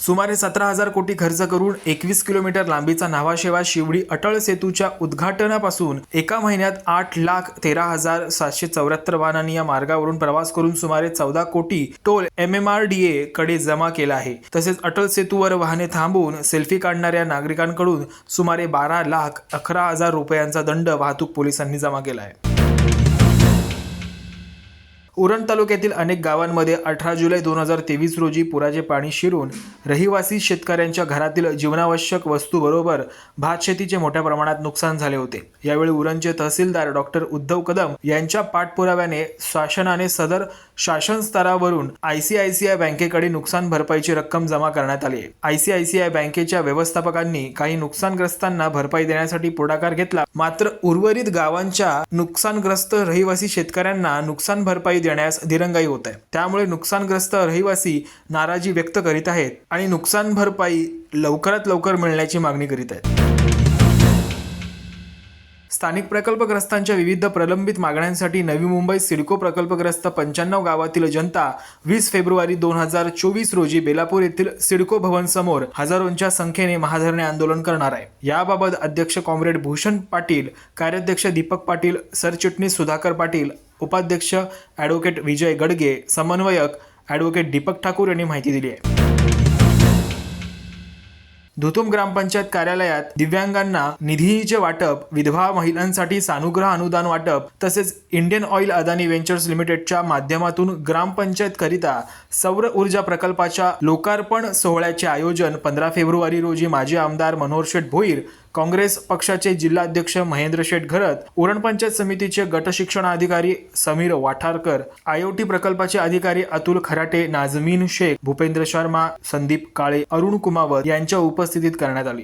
सुमारे सतरा हजार कोटी खर्च करून एकवीस किलोमीटर लांबीचा न्हावाशेवा शिवडी अटळ सेतूच्या उद्घाटनापासून एका महिन्यात आठ लाख तेरा हजार सातशे चौऱ्याहत्तर वाहनांनी या मार्गावरून प्रवास करून सुमारे चौदा कोटी toll M M R D A कडे जमा केला आहे. तसेच अटल सेतूवर वाहने थांबवून सेल्फी काढणाऱ्या नागरिकांकडून सुमारे बारा लाख अकरा हजार रुपयांचा दंड वाहतूक पोलिसांनी जमा केला आहे. उरण तालुक्यातील अनेक गावांमध्ये अठरा जुलै दोन हजार तेवीस रोजी पुराचे पाणी शिरून रहिवासी शेतकऱ्यांच्या घरातील जीवनावश्यक वस्तूबरोबर भात शेतीचे मोठ्या प्रमाणात नुकसान झाले होते. यावेळी उरणचे तहसीलदार डॉक्टर उद्धव कदम यांच्या पाठपुराव्याने शासनाने सदर शासन स्तरावरून आयसीआयसीआय बँकेकडे नुकसान भरपाईची रक्कम जमा करण्यात आली. आयसीआयसीआय बँकेच्या व्यवस्थापकांनी काही नुकसानग्रस्तांना भरपाई देण्यासाठी पुढाकार घेतला. मात्र उर्वरित गावांच्या नुकसानग्रस्त रहिवासी शेतकऱ्यांना नुकसान भरपाई देण्यास दिरंगाई होत आहे. त्यामुळे नुकसानग्रस्त रहिवासी नाराजी व्यक्त करीत आहेत आणि नुकसान भरपाई लवकरात लवकर मिळण्याची मागणी करीत आहेत. स्थानिक प्रकल्पग्रस्तांच्या विविध प्रलंबित मागण्यांसाठी नवी मुंबई सिडको प्रकल्पग्रस्त पंच्याण्णव गावातील जनता वीस फेब्रुवारी दोन हजार चोवीस रोजी बेलापूर येथील सिडको भवन समोर हजारोंच्या संख्येने महाधरणे आंदोलन करणार आहे. याबाबत अध्यक्ष कॉम्रेड भूषण पाटील कार्याध्यक्ष दीपक पाटील सरचिटणीस सुधाकर पाटील उपाध्यक्ष ॲडव्होकेट विजय गडगे समन्वयक ॲडव्होकेट दीपक ठाकूर यांनी माहिती दिली आहे. धुतुम ग्रामपंचायत कार्यालयात दिव्यांगांना निधीचे वाटप विधवा महिलांसाठी सानुग्रह अनुदान वाटप तसेच इंडियन ऑइल अदानी व्हेंचर्स लिमिटेडच्या माध्यमातून ग्रामपंचायतकरिता सौर ऊर्जा प्रकल्पाच्या लोकार्पण सोहळ्याचे आयोजन पंधरा फेब्रुवारी रोजी माजी आमदार मनोहर शेठ भोईर काँग्रेस पक्षाचे जिल्हाध्यक्ष महेंद्र शेठ घरत उरणपंचायत समितीचे गटशिक्षण अधिकारी समीर वाठारकर आयओटी प्रकल्पाचे अधिकारी अतुल खराटे नाजमीन शेख भूपेंद्र शर्मा संदीप काळे अरुण कुमावत यांच्या उपस्थितीत करण्यात आली.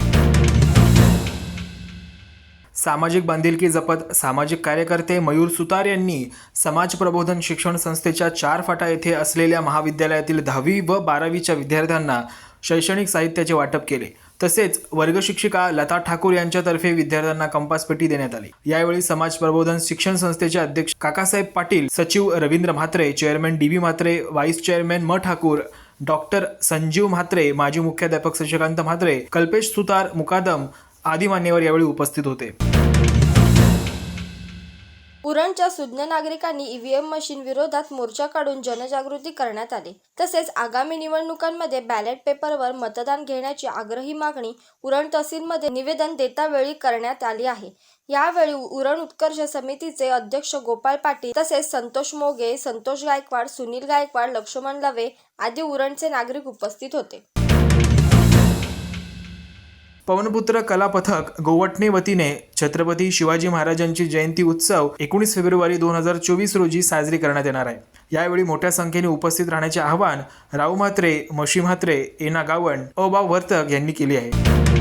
सामाजिक बांधिलकी जपत सामाजिक कार्यकर्ते मयूर सुतार यांनी समाज प्रबोधन शिक्षण संस्थेच्या चार फाटा येथे असलेल्या महाविद्यालयातील दहावी व बारावीच्या विद्यार्थ्यांना शैक्षणिक साहित्याचे वाटप केले. तसेच वर्गशिक्षिका लता ठाकूर यांच्यातर्फे विद्यार्थ्यांना कंपास पेटी देण्यात आली. यावेळी समाज प्रबोधन शिक्षण संस्थेचे अध्यक्ष काकासाहेब पाटील सचिव Ravindra Mhatre chairman D B Mhatre vice chairman म ठाकूर डॉक्टर संजीव म्हात्रे माजी मुख्याध्यापक शशिकांत म्हात्रे कल्पेश सुतार मुकादम आदी मान्यवर यावेळी उपस्थित होते. उरणच्या सुज्ञ नागरिकांनी ईव्हीएम मशीन विरोधात मोर्चा काढून जनजागृती करण्यात आली. तसेच आगामी निवडणुकांमध्ये बॅलेट पेपरवर मतदान घेण्याची आग्रही मागणी उरण तहसीलमध्ये निवेदन देतावेळी करण्यात आली आहे. यावेळी उरण उत्कर्ष समितीचे अध्यक्ष गोपाळ पाटील तसेच संतोष मोगे संतोष गायकवाड सुनील गायकवाड लक्ष्मण लवे आदी उरणचे नागरिक उपस्थित होते. पवनपुत्र कला पथक गोवटणे वतीने छत्रपती शिवाजी महाराजांची जयंती उत्सव एकोणीस फेब्रुवारी दोन हजार चोवीस रोजी साजरी करण्यात येणार आहे. यावेळी मोठ्या संख्येने उपस्थित राहण्याचे आवाहन राऊ म्हात्रे मशी म्हात्रे एना गावण अबा वर्तक यांनी केले आहे.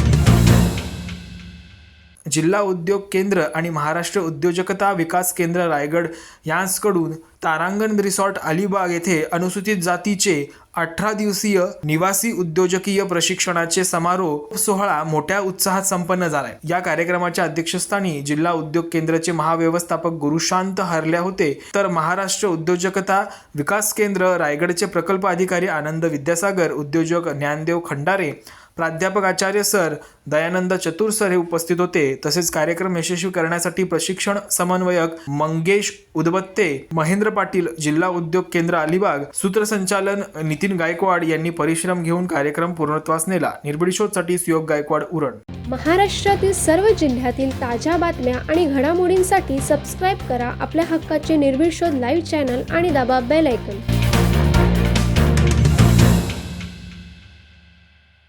जिल्हा उद्योग केंद्र आणि महाराष्ट्र उद्योजकता विकास केंद्र रायगड यांकडून तारांगण रिसॉर्ट अलिबाग येथे अनुसूचित जातीचे अठरा दिवसीय निवासी उद्योजकीय प्रशिक्षणाचे समारोह सोहळा मोठ्या उत्साहात संपन्न झालाय. या कार्यक्रमाच्या अध्यक्षस्थानी जिल्हा उद्योग केंद्राचे महाव्यवस्थापक गुरुशांत हरल्या होते. तर महाराष्ट्र उद्योजकता विकास केंद्र रायगडचे प्रकल्प अधिकारी आनंद विद्यासागर उद्योजक ज्ञानदेव खंडारे प्राध्यापक आचार्य सर दयानंद चतुर सर हे उपस्थित होते. तसेच कार्यक्रम यशस्वी करण्यासाठी प्रशिक्षण समन्वयक मंगेश उदबत्ते महेंद्र पाटील जिल्हा उद्योग केंद्र अलिबाग सूत्रसंचालन नितीन गायकवाड यांनी परिश्रम घेऊन कार्यक्रम पूर्णत्वास नेला निर्भीड शोधसाठी सुयोग गायकवाड उरण. महाराष्ट्रातील सर्व जिल्ह्यातील ताज्या बातम्या आणि घडामोडींसाठी सबस्क्राईब करा आपल्या हक्काचे निर्भीड शोध लाईव्ह चॅनल आणि दाबा बेल ऐकन